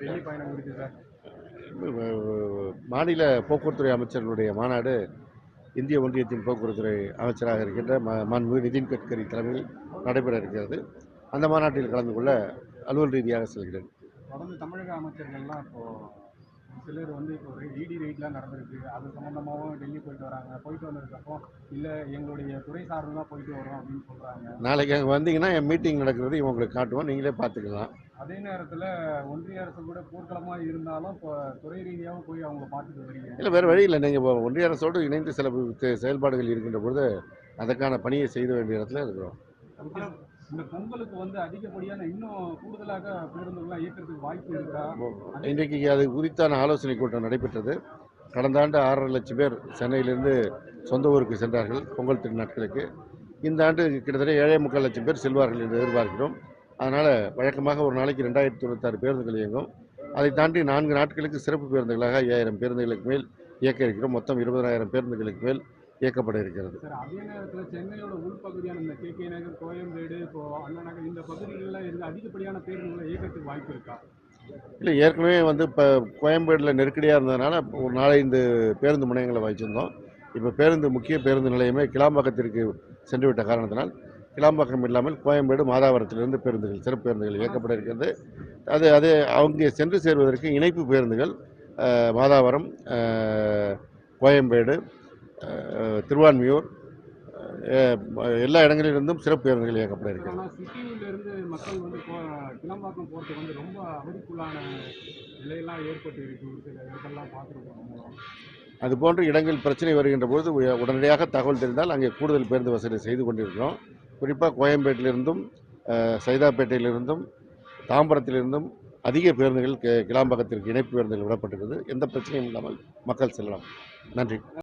டெல்லி பயணம் குறித்து சார்? மாநில போக்குவரத்துறை அமைச்சர்களுடைய மாநாடு இந்திய ஒன்றியத்தின் போக்குவரத்துறை அமைச்சராக இருக்கின்ற ம மாண்புமிகு நிதின் கட்கரி தலைமையில் நடைபெற இருக்கிறது. அந்த மாநாட்டில் கலந்து கொள்ள அலுவல் ரீதியாக செல்கிறேன். தொடர்ந்து தமிழக அமைச்சர்கள்லாம் இப்போ சிலர் வந்து இப்போ இடி ரெய்ட்லாம் நடந்திருக்கு. அது சம்மந்தமாகவும் டெல்லி போயிட்டு வராங்க. போயிட்டு வந்ததுக்கப்புறம் இல்லை எங்களுடைய துறை சார்ந்து தான் போயிட்டு வரோம் அப்படின்னு சொல்கிறாங்க நாளைக்கு அங்கே வந்தீங்கன்னா என் மீட்டிங் நடக்கிறது உங்களுக்கு காட்டுவோம். நீங்களே பார்த்துக்கலாம். அதே நேரத்தில் ஒன்றிய அரசு கூட போர்க்களமாக இருந்தாலும் இப்போ துறை ரீதியாகவும் போய் அவங்க பார்த்துட்டு வரீங்க இல்லை வேறு வழி இல்லை. நீங்கள் ஒன்றிய அரசோடு இணைந்து சில செயல்பாடுகள் இருக்கின்ற பொழுது அதற்கான பணியை செய்த வேண்டிய இடத்துல இருக்கிறோம். இந்த பொங்கலுக்கு வந்து அதிகப்படியான இன்னும் கூடுதலாக பேருந்துகள்லாம் இயக்கிறதுக்கு வாய்ப்பு இருக்கா? இன்றைக்கு அது குறித்தான ஆலோசனை கூட்டம் நடைபெற்றது. கடந்த ஆண்டு ஆறரை லட்சம் பேர் சென்னையிலிருந்து சொந்த ஊருக்கு சென்றார்கள் பொங்கல் திருநாட்களுக்கு. இந்த ஆண்டு கிட்டத்தட்ட ஏழே முக்கால் லட்சம் பேர் செல்வார்கள் என்று எதிர்பார்க்கிறோம். அதனால் வழக்கமாக ஒரு நாளைக்கு ரெண்டாயிரத்தி தொண்ணூத்தாறு பேருந்துகள் இயங்கும். அதை தாண்டி நான்கு நாட்களுக்கு சிறப்பு பேருந்துகளாக ஐயாயிரம் பேருந்துகளுக்கு மேல் இயக்க இருக்கிறோம். மொத்தம் இருபதாயிரம் பேருந்துகளுக்கு மேல் இயக்கப்பட இருக்கிறது. அதே நேரத்தில் சென்னையோட உள்பகுதியான இந்த கே கே நகர் கோயம்பேடு இப்போ அண்ணா நகர் இந்த பகுதிகளில் இருந்து அதிகப்படியான பேருந்துகளை இயக்கத்துக்கு வாய்ப்பு இருக்கா? இல்லை ஏற்கனவே வந்து இப்போ கோயம்பேடில் நெருக்கடியாக இருந்ததுனால ஒரு நாலஞ்சு பேருந்து முனையங்களை வச்சுருந்தோம். இப்போ பேருந்து முக்கிய பேருந்து நிலையமே கிளாம்பாக்கத்திற்கு சென்று விட்ட காரணத்தினால் கிளாம்பாக்கம் இல்லாமல் கோயம்பேடு மாதாவரத்திலிருந்து பேருந்துகள் சிறப்பு பேருந்துகள் இயக்கப்பட இருக்கிறது. அது அது அவங்க சென்று சேர்வதற்கு இணைப்பு பேருந்துகள் மாதாவரம் கோயம்பேடு திருவான்மியூர் எல்லா இடங்களிலிருந்தும் சிறப்பு பேருந்துகள் இயக்கப்பட இருக்கிறது. ஆனால் சிட்டியிலிருந்து மக்கள் வந்து போ கிளம்பாக்கம் போகிறதுக்கு வந்து ரொம்ப அவதிக்குள்ளான நிலையெல்லாம் ஏற்பட்டு இருக்கு ஒரு சில இடங்கள்லாம் பார்த்துருக்கோம் அதுபோன்ற இடங்கள் பிரச்சனை வருகின்ற உய- உடனடியாக தகவல் தெரிந்தால் அங்கே கூடுதல் பேருந்து வசதி செய்து கொண்டிருக்கிறோம். குறிப்பாக கோயம்பேட்டிலிருந்தும் சைதாப்பேட்டையிலிருந்தும் தாம்பரத்திலிருந்தும் அதிக பேருந்துகள் கிளாம்பகத்திற்கு கிளாம்பாக்கத்திற்கு இணைப்பு பேருந்துகள் விடப்பட்டிருக்கிறது. எந்த பிரச்சனையும் இல்லாமல் மக்கள் செல்லலாம். நன்றி.